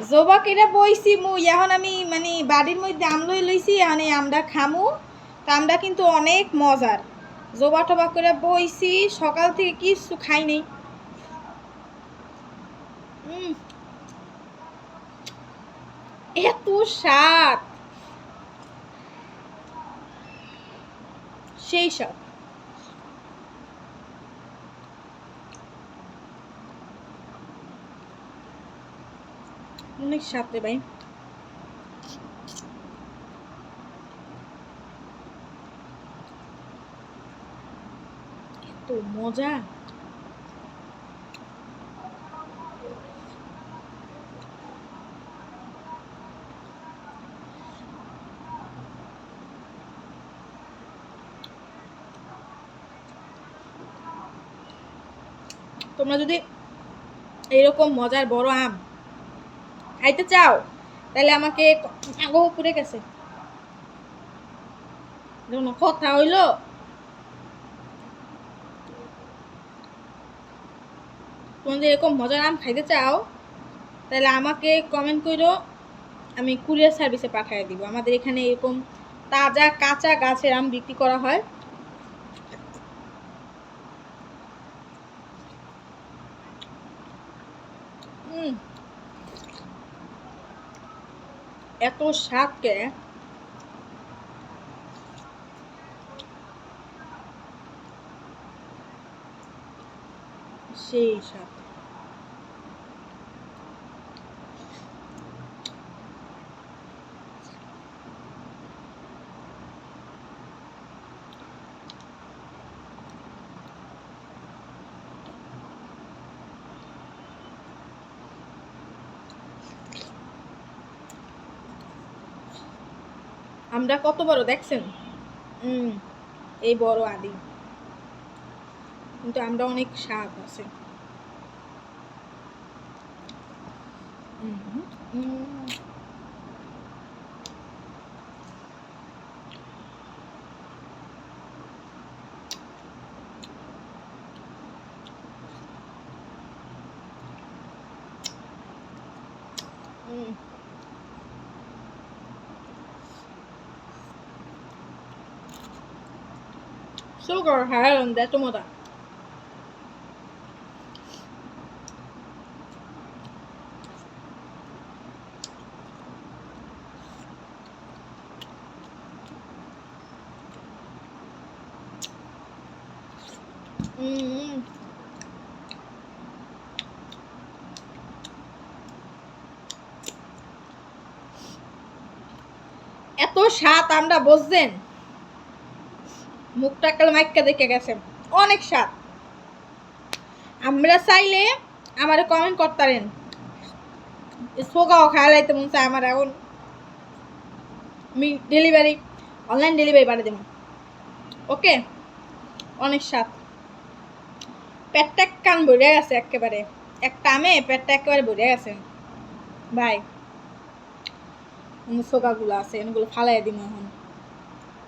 জবা কেটে বইছি মু এখন আমি মানে বাড়ির মধ্যে আম লই লইছি এখন এই আমটা খামু। তা আমটা কিন্তু অনেক মজার জবা টবা করে বইছি, সকাল থেকে কিছু খাই নেই। এত স্বাদ। সেই স্বাদ। অনেক রে ভাই। এত মজা। তোমরা যদি এরকম মজার বড় আম খাইতে চাও? তাহলে আমাকে আগো পুড়ে গেছে। কথা হইল। তোমাদের এরকম মজার আম খাইতে চাও, তাহলে আমাকে কমেন্ট করো আমি কুরিয়ার সার্ভিসে পাঠিয়ে দিব। আমাদের এখানে এরকম তাজা কাঁচা গাছের আম বিক্রি করা হয়। হুম এত স্বাদ কে সেই স্বাদ। আমরা কত বড় দেখছেন? এই বড় আদি। কিন্তু আমরা অনেক স্বাদ আছে। হুম, Sugar här under tomater. Mm. এত স্বাদ আমরা বুঝছেন মুখটা কাল মাইকা দেখে গেছে। অনেক স্বাদ। আমরা চাইলে আমার কমেন্ট করতারেন সোগাও খাওয়ালাইতে মন চায় আমার এখন। আমি ডেলিভারি অনলাইন ডেলিভারি বাড়ি দেবো। ওকে অনেক স্বাদ। পেটটা কান ভরে গেছে একেবারে। একটা আমে পেটটা একেবারে ভরে গেছে। ভাই সোগাগুলো আছে, এগুলো ফালাই দিব এখন।